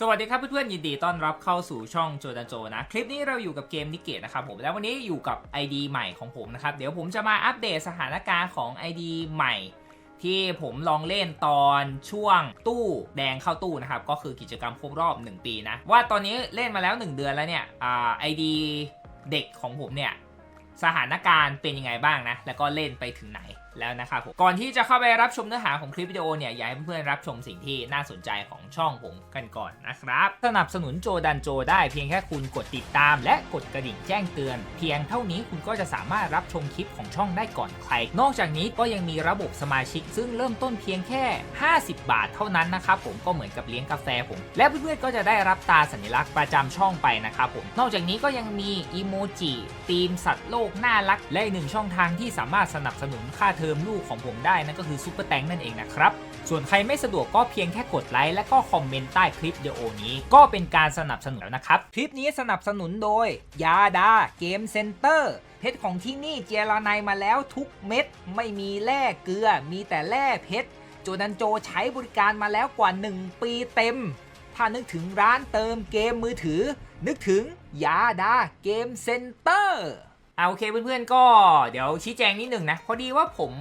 สวัสดีครับเพื่อนๆยินดีต้อนรับเข้าสู่ช่องโจดาโจนะ คลิปนี้เราอยู่กับเกมนิเกตนะครับผมแล้ววันนี้อยู่กับ ID ใหม่ของผมนะครับ เดี๋ยวผมจะมาอัปเดตสถานการณ์ของ ID ใหม่ ที่ผมลองเล่นตอนช่วงตู้แดงเข้าตู้นะครับ ก็คือกิจกรรมครบรอบ 1 ปีนะ ว่าตอนนี้เล่นมาแล้ว 1 เดือนแล้วเนี่ยไอ่า ID เด็กของผมเนี่ยสถานการณ์เป็นยังไงบ้างนะแล้วก็เล่นไปถึงไหน แล้วนะครับผมก่อนที่จะเข้าไปรับชมเนื้อหาของคลิปวิดีโอเนี่ยอยากให้เพื่อนๆรับชมสิ่งที่น่าสนใจของช่องผมกันก่อนนะครับสนับสนุนโจดันโจได้เพียงแค่คุณกดติดตาม และกดกระดิ่งแจ้งเตือน เพียงเท่านี้คุณก็จะสามารถรับชมคลิปของช่องได้ก่อนใคร นอกจากนี้ก็ยังมีระบบสมาชิก ซึ่งเริ่มต้นเพียงแค่ 50 บาทเท่านั้นนะครับผมก็เหมือนกับเลี้ยงกาแฟผม และเพื่อนๆก็จะได้รับตาสัญลักษณ์ประจำช่องไปนะครับผมนอกจากนี้ก็ยังมีอีโมจิธีมสัตว์โลกน่ารักและอีกหนึ่งช่องทางที่สามารถสนับสนุนค่าเทอมลูกของผมได้นั่นก็คือซุปเปอร์แตงนั่นเองนะครับ ส่วนใครไม่สะดวกก็เพียงแค่กดไลค์และก็คอมเมนต์ใต้คลิปวิดีโอนี้ ก็เป็นการสนับสนุนแล้วนะครับ คลิปนี้สนับสนุนโดย ยาดาเกมเซ็นเตอร์เพชรของที่นี่เจรไนมาแล้วทุกเม็ด ไม่มีแร่เกลือ มีแต่แร่เพชรโจดันโจใช้บริการมาแล้วกว่า 1 ปีเต็ม ถ้านึกถึงร้านเติมเกมมือถือ นึกถึงยาดาเกมเซ็นเตอร์ เอาโอเคเพื่อนๆก็เดี๋ยวชี้แจงนิดหนึ่งนะ พอดีว่าผม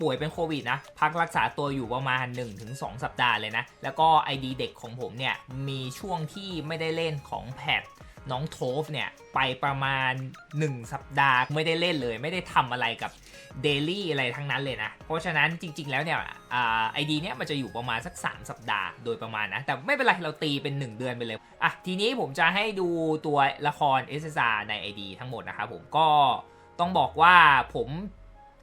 ป่วยเป็นโควิดนะ พักรักษาตัวอยู่ประมาณ 1-2 สัปดาห์เลยนะ แล้วก็ ID เด็กของผมเนี่ย มีช่วงที่ไม่ได้เล่นของแพท น้องโทฟเนี่ย ไปประมาณ 1 สัปดาห์ไม่ได้เล่นเลย ไม่ได้ทำอะไรกับเดลี่อะไรทั้งนั้นเลยนะ เพราะฉะนั้นจริง ๆ แล้วเนี่ยอ่าไอดีเนี่ยมันจะอยู่ประมาณสัก 3 สัปดาห์โดยประมาณนะ แต่ไม่เป็นไร เราตีเป็น 1 เดือนไปเลย อะ ทีนี้ผมจะให้ดูตัวละคร s s r ใน ID ทั้งหมดนะครับผมก็ต้องบอกว่าผม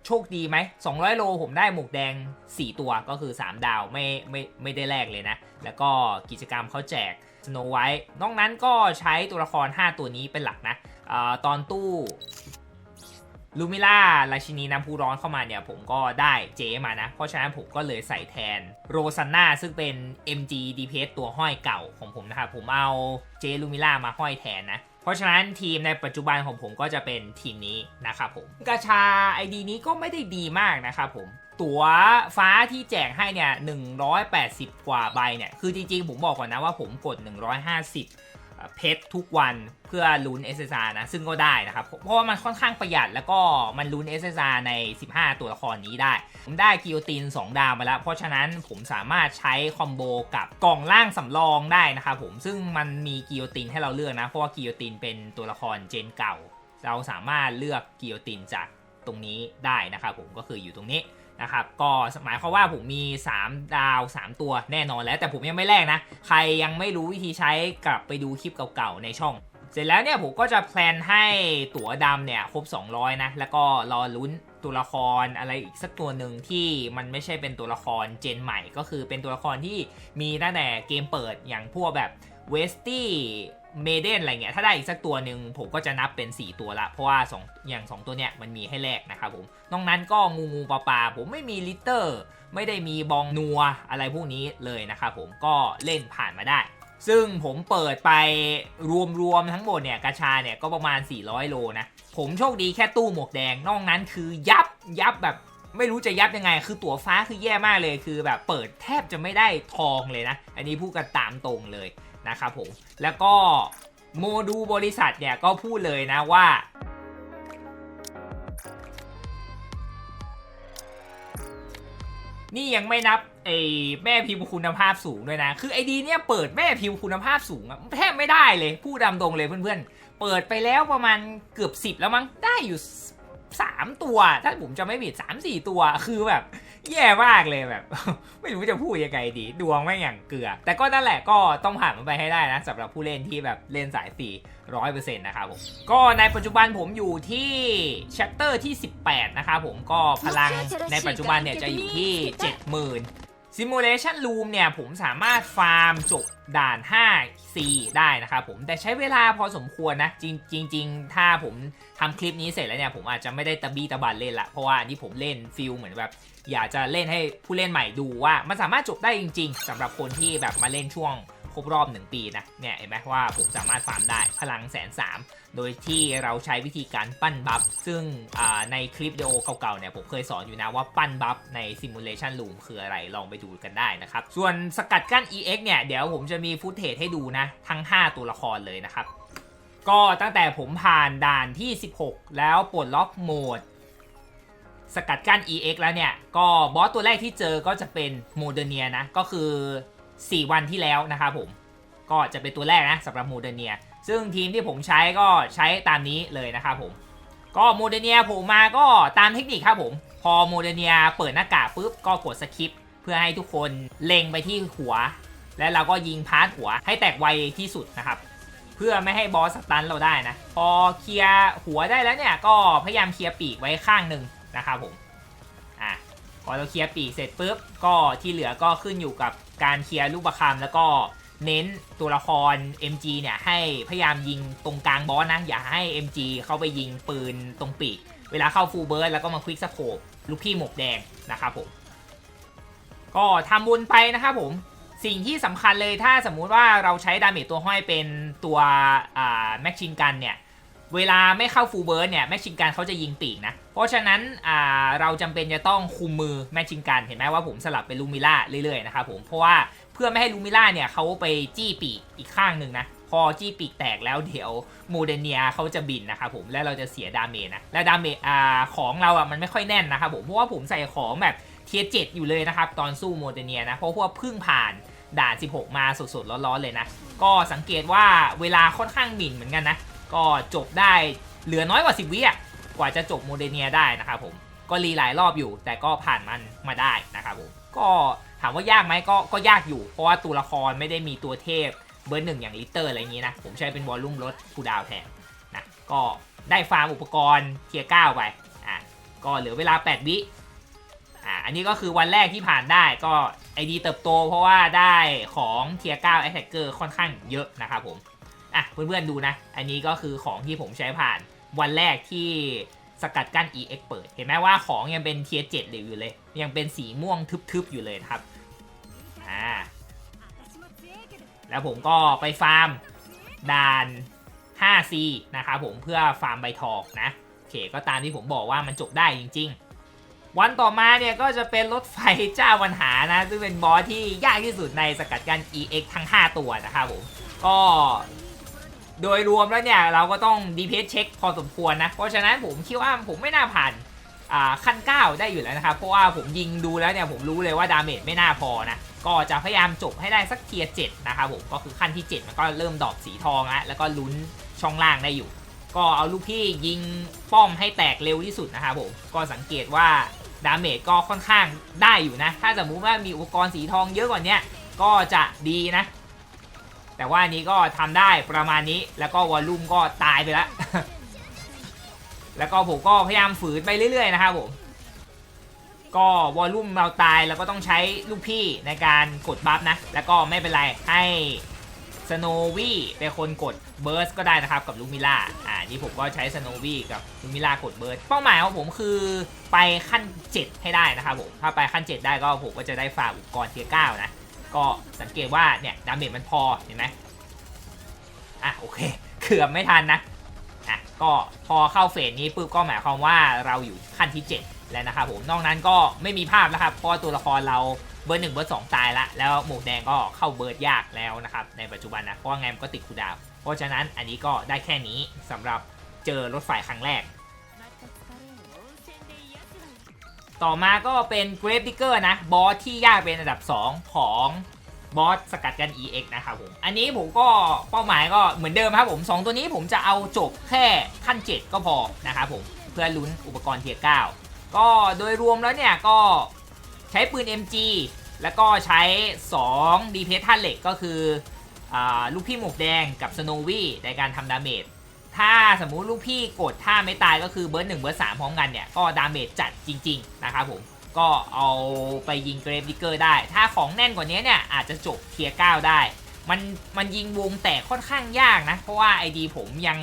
โชคดีไหม 200 โลผมได้หมวกแดง 4 ตัวก็คือ 3 ดาวไม่ไม่ไม่ได้แลกเลยนะ แล้วก็กิจกรรมเขาแจก Snow White นอกนั้นก็ใช้ตัวละคร 5 ตัวนี้เป็นหลักนะอตอนตู้ลูมิล่าราชินีน้ำพุร้อนเข้ามาเนี่ย ผมก็ได้เจมานะ เพราะฉะนั้นผมก็เลยใส่แทนโรซันนาซึ่งเป็น MG DPS ตัวห้อยเก่าของผมนะครับ ผมเอาเจลูมิล่ามาห้อยแทนนะ เพราะฉะนั้นทีมในปัจจุบันของผมก็จะเป็นทีมนี้นะครับผมกาชา ID นี้ก็ไม่ได้ดีมากนะครับผม ตั๋วฟ้าที่แจกให้เนี่ย 180 กว่าใบเนี่ย คือจริงๆ ผมบอกก่อนนะว่าผมกด 150 เพชรทุกวันเพื่อลุ้น SSR นะ ซึ่งก็ได้นะครับ เพราะว่ามันค่อนข้างประหยัดแล้วก็มันลุ้น SSR ใน 15 ตัวละครนี้ได้ ผมได้กิโยติน 2 ดาวมาแล้ว เพราะฉะนั้นผมสามารถใช้คอมโบกับกล่องล่างสำรองได้นะครับผม ซึ่งมันมีกิโยตินให้เราเลือกนะ เพราะว่ากิโยตินเป็นตัวละครเจนเก่า เราสามารถเลือกกิโยตินจากตรงนี้ได้นะครับผม ก็คืออยู่ตรงนี้ นะครับก็หมายความว่าผมมี 3 ดาว 3 ตัวแน่นอนแล้ว แต่ผมยังไม่แลกนะ ใครยังไม่รู้วิธีใช้กลับไปดูคลิปเก่าๆ ในช่อง เสร็จแล้วเนี่ยผมก็จะแพลนให้ตั๋วดำเนี่ยครบ 200 นะ แล้วก็รอลุ้นตัวละครอะไรอีกสักตัวหนึ่งที่มันไม่ใช่เป็นตัวละครเจนใหม่ก็คือเป็นตัวละครที่มีตั้งแต่เกมเปิดอย่างพวกแบบเวสตี้ เมเดนอะไรเงี้ยถ้าได้อีกสักตัวหนึ่งผมก็จะนับเป็น 4 ตัวละ เพราะว่าสองอย่าง 2 ตัวเนี้ยมันมีให้แลกนะครับผมนอกนั้นก็งูงูปลาปลาผมไม่มีลิตเตอร์ ไม่ได้มีบองนัวอะไรพวกนี้เลยนะครับผมก็เล่นผ่านมาได้ซึ่งผมเปิดไปรวมๆทั้งหมดเนี่ยกาชาเนี่ยก็ประมาณ 400 โลนะ ผมโชคดีแค่ตู้หมวกแดงนอกนั้นคือยับยับแบบไม่รู้จะยับยังไง คือตั๋วฟ้าคือแย่มากเลยคือแบบเปิดแทบจะไม่ได้ทองเลยนะ อันนี้พูดกันตามตรงเลย นะครับผม แล้วก็โมดูบริษัทเนี่ยก็พูดเลยนะว่านี่ยังไม่นับไอ้แม่พิมพ์คุณภาพสูงด้วยนะ คือไอดีเนี่ยเปิดแม่พิมพ์คุณภาพสูงอะแทบไม่ได้เลยพูดดำตรงเลยเพื่อนๆ เปิดไปแล้วประมาณเกือบ 10 แล้วมั้ง ได้อยู่ 3 ตัว ถ้าผมจะไม่ผิด 3 4 ตัว คือแบบ แย่มากเลยแบบ ไม่รู้จะพูดยังไงดี ดวงไม่งอย่างเกลือ แต่ก็นั่นแหละก็ต้องผ่านมันไปให้ได้นะสำหรับผู้เล่นที่แบบเล่นสายฟรีร้อยเปอร์เซ็นต์นะครับผม ก็ในปัจจุบันผมอยู่ที่ชัตเตอร์ที่ 18 นะครับผมก็พลังในปัจจุบันเนี่ยจะอยู่ที่ 70,000 Simulation Room เนี่ยผมสามารถฟาร์มจบด่าน 5C ได้นะครับผมแต่ใช้เวลาพอสมควรนะ จริงจริงถ้าผมทำคลิปนี้เสร็จแล้วเนี่ยผมอาจจะไม่ได้ตะบี้ตะบันเล่นละเพราะว่านี่ผมเล่นฟิลเหมือนแบบ อยากจะเล่นให้ผู้เล่นใหม่ดูว่า มันสามารถจบได้จริง ๆสำหรับคนที่แบบมาเล่นช่วง ครบรอบ1ปีนะเนี่ยเห็นไหมว่าผมสามารถฟาร์มได้พลังแสนสามโดยที่เราใช้วิธีการปั้นบัฟซึ่งในคลิปวิดีโอเก่าๆเนี่ยผมเคยสอนอยู่นะว่าปั้นบัฟใน Simulation Room คืออะไรลองไปดูกันได้นะครับ ส่วนสกัดกั้น EX เนี่ยเดี๋ยวผมจะมีฟุตเทจให้ดูนะทั้ง 5 ตัวละครเลยนะครับก็ตั้งแต่ผมผ่านด่านที่ 16 แล้วปลดล็อกโหมด สกัดกั้น EX แล้วเนี่ย ก็บอสตัวแรกที่เจอก็จะเป็นโมเดเนียนะ ก็คือ 4 วันที่แล้วนะครับผม ก็จะเป็นตัวแรกนะสำหรับโมเดเนีย ซึ่งทีมที่ผมใช้ก็ใช้ตามนี้เลยนะครับผม ก็โมเดเนียผมมาก็ตามเทคนิคครับผม พอโมเดเนียเปิดหน้ากากปุ๊บก็กดสคิปเพื่อให้ทุกคนเล็งไปที่หัว และเราก็ยิงพาร์ทหัวให้แตกไวที่สุดนะครับ เพื่อไม่ให้บอสสตันเราได้นะ พอเคลียร์หัวได้แล้วเนี่ยก็พยายามเคลียร์ปีกไว้ข้างหนึ่งนะครับผม อะพอเราเคลียร์ปีกเสร็จปุ๊บก็ที่เหลือก็ขึ้นอยู่กับ การเคลียร์ลูกประคำแล้วก็เน้นตัวละคร MG เนี่ยให้พยายามยิงตรงกลางบอสนะ อย่าให้ MG เข้าไปยิงปืนตรงปีก เวลาเข้าฟูลเบิร์ดแล้วก็มาควิกสโคปลูกพี่หมวกแดงนะครับผม ก็ทำบุญไปนะครับผมสิ่งที่สำคัญเลยถ้าสมมุติว่าเราใช้ดาเมจตัวห้อยเป็นตัวแม็กชินกันเนี่ย เวลาไม่เข้าฟูลเบิร์ดเนี่ยแม็กชินกันเขาจะยิงปีกนะ เพราะฉะนั้นเราจำเป็นจะต้องคุมมือแม็กชินกันเห็นไหมว่าผมสลับเป็นลูมิล่าเรื่อยๆนะครับผมเพราะว่าเพื่อไม่ให้ลูมิล่าเนี่ยเขาไปจี้ปีกอีกข้างหนึ่งนะพอจี้ปีกแตกแล้วเดี๋ยวโมเดเนียเขาจะบินนะครับผมและเราจะเสียดาเมจนะและดาเมจของเราอะมันไม่ค่อยแน่นนะครับผมเพราะว่าผมใส่ของแบบเทียเจ็ดอยู่เลยนะครับตอนสู้โมเดเนียนะเพราะว่าเพิ่งผ่านด่าน 16 มาสดๆร้อนๆเลยนะ ก็สังเกตว่าเวลาค่อนข้างหมิ่นเหมือนกันนะ ก็จบได้เหลือน้อยกว่า 10 วิอะกว่าจะจบโมเดเนียได้นะครับผมก็รีหลายรอบอยู่ แต่ก็ผ่านมันมาได้นะครับผมก็ถามว่ายากไหมก็ก็ยากอยู่ เพราะว่าตัวละครไม่ได้มีตัวเทพเบอร์หนึ่งอย่างลิตเตอร์อะไรอย่างนี้นะ ผมใช้เป็นวอลลุ่มลดคูดาวแทนนะก็ได้ฟาร์มอุปกรณ์เทียร์เก้าไปอะก็เหลือเวลา 8 วิอะอันนี้ก็คือวันแรกที่ผ่านได้ก็ไอดีเติบโตเพราะว่าได้ของเทียร์เก้าแอตแทกเกอร์ค่อนข้างเยอะนะครับผม อะเพื่อนๆดูนะ อันนี้ก็คือของที่ผมใช้ผ่านวันแรกที่สกัดกั้น EX เปิด เห็นไหมว่าของยังเป็นเทียร์เจ็ดอยู่เลย ยังเป็นสีม่วงทึบๆอยู่เลยนะครับอ่าแล้วผมก็ไปฟาร์มด่าน 5C นะครับผมเพื่อฟาร์มใบทองนะโอเคก็ตามที่ผมบอกว่ามันจบได้จริง ๆ วันต่อมาเนี่ยก็จะเป็นรถไฟเจ้าปัญหานะ ซึ่งเป็นบอสที่ยากที่สุดในสกัดกัน EX ทั้ง 5 ตัวนะครับผมก็ โดยรวมแล้วเนี่ยเราก็ต้อง DPS เช็คพอสมควรนะ เพราะฉะนั้นผมคิดว่าผมไม่น่าผ่านขั้น 9 ได้อยู่แล้วนะครับ เพราะว่าผมยิงดูแล้วเนี่ยผมรู้เลยว่าดาเมจไม่น่าพอนะ ก็จะพยายามจบให้ได้สักเทียร์7นะครับผม ก็คือขั้นที่ 7 มันก็เริ่มดอกสีทองแล้วแล้วก็ลุ้นช่องล่างได้อยู่ ก็เอาลูกพี่ยิงป้อมให้แตกเร็วที่สุดนะครับผม ก็สังเกตว่าดาเมจก็ค่อนข้างได้อยู่นะ ถ้าสมมุติว่ามีอุปกรณ์สีทองเยอะกว่านี้ก็จะดีนะ แต่ว่าอันนี้ก็ทำได้ประมาณนี้แล้วก็วอลลุ่มก็ตายไปแล้ว แล้วก็ผมก็พยายามฝืนไปเรื่อยๆนะครับผมก็วอลลุ่มเราตายแล้วก็ต้องใช้ลูกพี่ในการกดบัฟนะ แล้วก็ไม่เป็นไรให้สโนวี่เป็นคนกดเบิร์สก็ได้นะครับกับลูมิล่าอ่านี่ผมก็ใช้สโนวี่กับลูมิล่ากดเบิร์สเป้าหมายของผมคือไปขั้น 7 ให้ได้นะครับผมถ้าไปขั้น 7 ได้ก็ผมก็จะได้ฝาอุปกรณ์เทียร์เก้านะ ก็สังเกตว่าเนี่ยดาเมจมันพอเห็นไหมอะโอเคเกือบไม่ทันนะอะก็พอเข้าเฟสนี้ปุ๊บก็หมายความว่าเราอยู่ขั้นที่ 7 แล้วนะครับผมนอกนั้นก็ไม่มีภาพแล้วครับเพราะตัวละครเราเบอร์หนึ่งเบอร์สองตายละแล้วหมวกแดงก็เข้าเบิร์ดยากแล้วนะครับในปัจจุบันนะเพราะว่าไงมันก็ติดคูดาว เพราะฉะนั้นอันนี้ก็ได้แค่นี้สำหรับเจอรถไฟครั้งแรก ต่อมาก็เป็นเกรฟดิเกอร์นะ บอสที่ยากเป็นอันดับ 2 ของบอสสกัดกัน EX นะครับผม อันนี้ผมก็เป้าหมายก็เหมือนเดิมครับผม 2 ตัวนี้ผมจะเอาจบแค่ขั้น 7 ก็พอนะครับผม เพื่อลุ้นอุปกรณ์เทียร์9ก็โดยรวมแล้วเนี่ยก็ใช้ปืน MG แล้วก็ใช้2 d p s ท่าเหล็กก็คืออลูกพี่หมวกแดงกับสโนวี่ในการทำดาเมจ ถ้าสมมุติลูกพี่กดท่าไม่ตายก็คือเบิร์ดหนึ่งเบิร์ดสามพร้อมกันเนี่ยก็ดาเมจจัดจริง ๆ นะครับผมก็เอาไปยิงเกรฟดิเกอร์ได้ ถ้าของแน่นกว่านี้เนี่ยอาจจะจบเทียร์9ได้ มันมันยิงวงแตกค่อนข้างยากนะ เพราะว่าไอดีผมยัง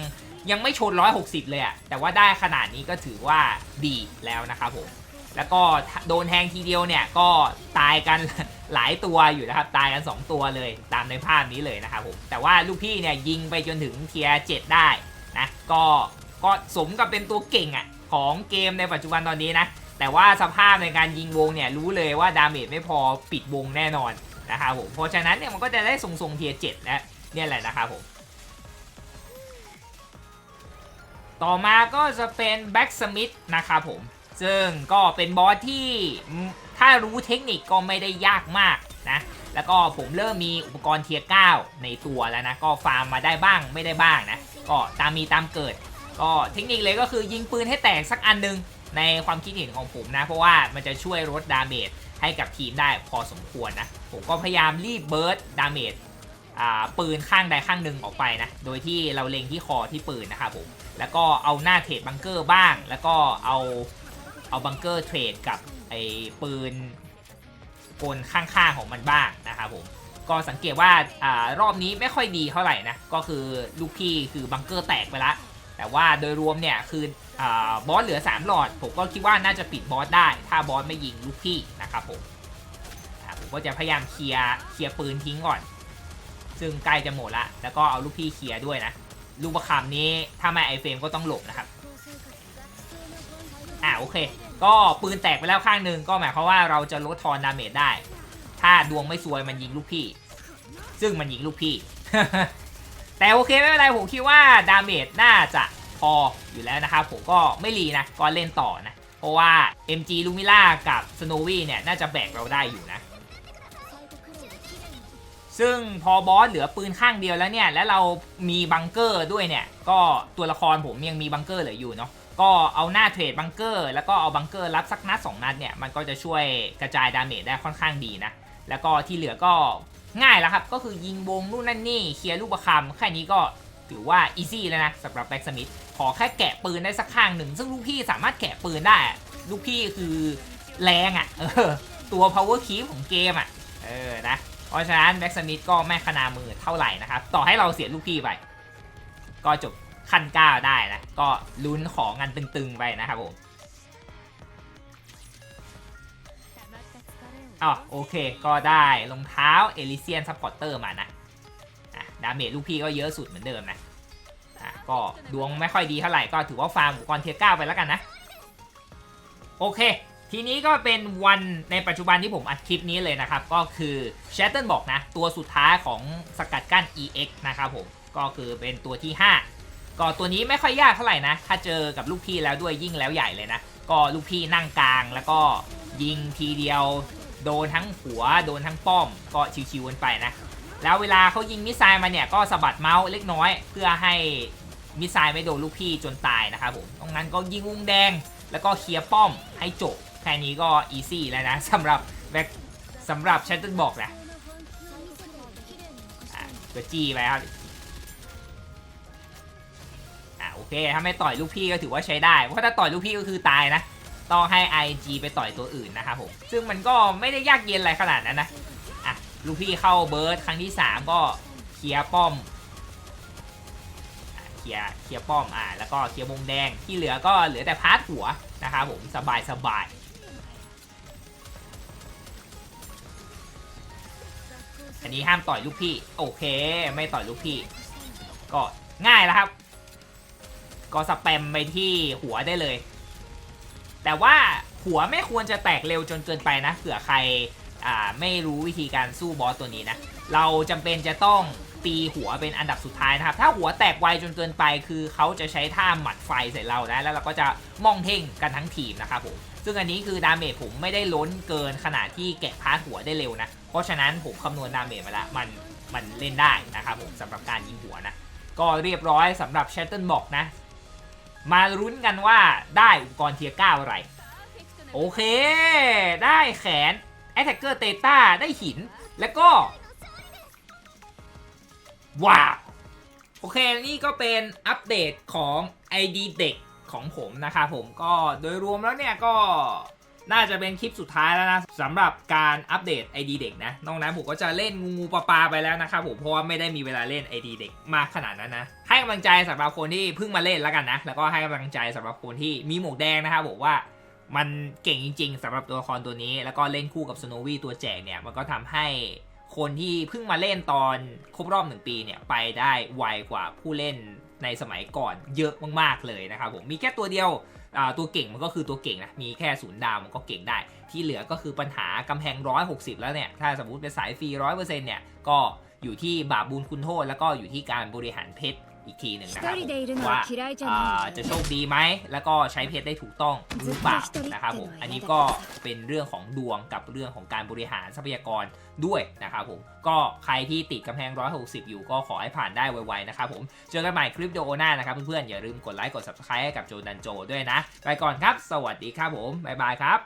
ยังไม่ชน 160 เลยอะแต่ว่าได้ขนาดนี้ก็ถือว่าดีแล้วนะครับผม แล้วก็โดนแทงทีเดียวเนี่ยก็ตายกันหลายตัวอยู่นะครับ ตายกัน 2 ตัวเลยตามในภาพนี้เลยนะครับผม แต่ว่าลูกพี่เนี่ยยิงไปจนถึงเทียร์7ได้ นะก็ก็สมกับเป็นตัวเก่งอะของเกมในปัจจุบันตอนนี้นะ แต่ว่าสภาพในการยิงวงเนี่ยรู้เลยว่าดาเมจไม่พอปิดวงแน่นอนนะครับผมเพราะฉะนั้นเนี่ยมันก็จะได้ทรงๆเทียร์7นะเนี่ยแหละนะครับผมต่อมาก็จะเป็นแบ็กสมิธนะครับผมซึ่งก็เป็นบอสที่ถ้ารู้เทคนิคก็ไม่ได้ยากมากนะ แล้วก็ผมเริ่มมีอุปกรณ์เทียร์9ในตัวแล้วนะ ก็ฟาร์มมาได้บ้างไม่ได้บ้างนะ ก็ตามมีตามเกิด ก็เทคนิคเลยก็คือยิงปืนให้แตกสักอันหนึงในความคิดเห็นของผมนะ เพราะว่ามันจะช่วยลดดาเมจให้กับทีมได้พอสมควรนะ ผมก็พยายามรีบเบิร์ดดาเมจปืนข้างใดข้างหนึ่งออกไปนะ โดยที่เราเล็งที่คอที่ปืนนะครับผม แล้วก็เอาหน้าเทรดบังเกอร์บ้าง แล้วก็เอาเอาบังเกอร์เทรดกับไอ้ปืน กลข้างๆของมันบ้างนะครับผมก็สังเกตว่าอารอบนี้ไม่ค่อยดีเท่าไหร่นะก็คือลูกพี่คือบังเกอร์แตกไปละแต่ว่าโดยรวมเนี่ยคืออาบอสเหลือ 3 หลอด ผมก็คิดว่าน่าจะปิดบอสได้ ถ้าบอสไม่ยิงลูกพี่นะครับผมผมก็จะพยายามเคลียร์เคลียร์ปืนทิ้งก่อน ซึ่งใกล้จะหมดละแล้วก็เอาลูกพี่เคลียร์ด้วยนะ ลูกประคำนี้ถ้าไม่ไอเฟรมก็ต้องหลบนะครับ อ่าโอเค ก็ปืนแตกไปแล้วข้างหนึ่งก็หมายความว่าเราจะลดทอนดาเมจได้ ถ้าดวงไม่ซวยมันยิงลูกพี่ ซึ่งมันยิงลูกพี่ แต่โอเคไม่เป็นไรผมคิดว่าดาเมจน่าจะพออยู่แล้วนะครับผมก็ไม่รีนะก็เล่นต่อนะ เพราะว่า MG ลูมิล่ากับสโนวี่เนี่ยน่าจะแบกเราได้อยู่นะ ซึ่งพอบอสเหลือปืนข้างเดียวแล้วเนี่ย แล้วเรามีบังเกอร์ด้วยเนี่ย ก็ตัวละครผมยังมีบังเกอร์เหลืออยู่เนาะ ก็เอาหน้าเทรดบังเกอร์ แล้วก็เอาบังเกอร์รับสักนัดสองนัดเนี่ยมันก็จะช่วยกระจายดาเมจได้ค่อนข้างดีนะ แล้วก็ที่เหลือก็ง่ายแล้วครับ ก็คือยิงวงนู่นนั่นนี่เคลียร์ลูกประคำแค่นี้ก็ถือว่าอีซี่แล้วนะสำหรับแบ็กสมิธขอแค่แกะปืนได้สักข้างหนึ่ง ซึ่งลูกพี่สามารถแกะปืนได้ ลูกพี่คือแรงอะ่ะเออตัว power keep ของเกมอะ่ะเออนะเพราะฉะนั้นแบ็กสมิธก็ไม่ขนามือเท่าไหร่นะครับ ต่อให้เราเสียลูกพี่ไป ก็จบ ขั้นก้าได้นะก็ลุ้นของกันตึงๆไปนะครับผมอ๋อโอเค ก็ได้รองเท้าเอลิเซียนซัพพอร์เตอร์มานะอะดาเมจลูกพี่ก็เยอะสุดเหมือนเดิมนะอะก็ดวงไม่ค่อยดีเท่าไหร่ก็ถือว่าฟาร์มอุปกรณ์เทียร์เก้าไปแล้วกันนะ โอเค ทีนี้ก็เป็นวันในปัจจุบันที่ผมอัดคลิปนี้เลยนะครับ ก็คือ s h a t t l e บอกนะ ตัวสุดท้ายของสกัดกั้น EX นะครับผม ก็คือเป็นตัวที่ 5 ก็ตัวนี้ไม่ค่อยยากเท่าไหร่นะ ถ้าเจอกับลูกพี่แล้วด้วยยิ่งแล้วใหญ่เลยนะ ก็ลูกพี่นั่งกลางแล้วก็ยิงทีเดียว โดนทั้งหัว โดนทั้งป้อม ก็ชิวๆกันไปนะ แล้วเวลาเขายิงมิสไซล์มาเนี่ยก็สะบัดเมาส์เล็กน้อย เพื่อให้มิสไซล์ไม่โดนลูกพี่จนตายนะครับผมตรงนั้นก็ยิงวงแดง แล้วก็เคลียร์ป้อมให้จบ แค่นี้ก็อีซี่แล้วนะสำหรับแบ็คสำหรับชัตเติลบอกนะอะก็จี้ไปครับ เคถ้าไม่ต่อยลูกพี่ก็ถือว่าใช้ได้ เพราะถ้าต่อยลูกพี่ก็คือตายนะ ต้องให้ IG ไปต่อยตัวอื่นนะครับผม ซึ่งมันก็ไม่ได้ยากเย็นอะไรขนาดนั้นนะ อะ ลูกพี่เข้าเบิร์ดครั้งที่ 3 ก็เคลียร์ป้อมเคลียร์เคลียร์ป้อมอะแล้วก็เคลียร์วงแดงที่เหลือก็เหลือแต่พาร์ทหัวนะครับผมสบายสบายอันนี้ห้ามต่อยลูกพี่ โอเค ไม่ต่อยลูกพี่ ก็ง่ายแล้วครับ ก็สแปมไปที่หัวได้เลย แต่ว่าหัวไม่ควรจะแตกเร็วจนเกินไปนะ เผื่อใครไม่รู้วิธีการสู้บอสตัวนี้นะ เราจำเป็นจะต้องตีหัวเป็นอันดับสุดท้ายนะครับ ถ้าหัวแตกไวจนเกินไป คือเขาจะใช้ท่าหมัดไฟใส่เรานะ แล้วเราก็จะมองเท่งกันทั้งทีมนะครับผม ซึ่งอันนี้คือดาเมจผมไม่ได้ล้นเกินขนาดที่แกะพาร์ทหัวได้เร็วนะ เพราะฉะนั้นผมคำนวณดาเมจมาแล้วมันมันเล่นได้นะครับผมสำหรับการยิงหัวนะ ก็เรียบร้อยสำหรับ s h a t t l e b o x นะ มาลุ้นกันว่าได้อุปกรณ์เทียร์เก้าอะไร โอเค ได้แขน Attacker t e t a ได้หิน แล้วก็ ว้าว โอเค นี่ก็เป็นอัปเดตของ ID เด็กของผมนะครับผมก็โดยรวมแล้วเนี่ยก็น่าจะเป็นคลิปสุดท้ายแล้วนะสำหรับการอัปเดต ID เด็กนะ นอกนั้นผมก็จะเล่นงูงูปลาปลาไปแล้วนะครับผมเพราะว่าไม่ได้มีเวลาเล่น ID เด็กมากขนาดนั้นนะ ให้กำลังใจสำหรับคนที่เพิ่งมาเล่นแล้วกันนะ แล้วก็ให้กำลังใจสำหรับคนที่มีหมวกแดงนะครับผมว่ามันเก่งจริง ๆสำหรับตัวละครตัวนี้ แล้วก็เล่นคู่กับสโนวี่ตัวแจกเนี่ยมันก็ทำให้คนที่เพิ่งมาเล่นตอนครบรอบหนึ่งปีเนี่ยไปได้ไวกว่าผู้เล่นในสมัยก่อนเยอะมากๆเลยนะครับผมมีแค่ตัวเดียวตัวเก่งมันก็คือตัวเก่งนะมีแค่ศูนย์ดาวมันก็เก่งได้ ที่เหลือก็คือปัญหากำแพง 160 แล้วเนี่ยถ้าสมมติเป็นสายฟรี 100%เนี่ยก็อยู่ที่บาปบุญคุณโทษ แล้วก็อยู่ที่การบริหารเพชร อีกทีหนึ่งนะครับว่าจะโชคดีไหม แล้วก็ใช้เพชรได้ถูกต้องหรือเปล่านะครับผมอันนี้ก็เป็นเรื่องของดวงกับเรื่องของการบริหารทรัพยากรด้วยนะครับผมก็ใครที่ติดกำแพง 160 อยู่ก็ขอให้ผ่านได้ไวๆนะครับผมเจอกันใหม่คลิปวิดีโอน่านะครับเพื่อนๆอย่าลืมกดไลค์กด subscribe ให้กับโจดันโจด้วยนะ ไปก่อนครับ สวัสดีครับผมบ๊ายบายครับ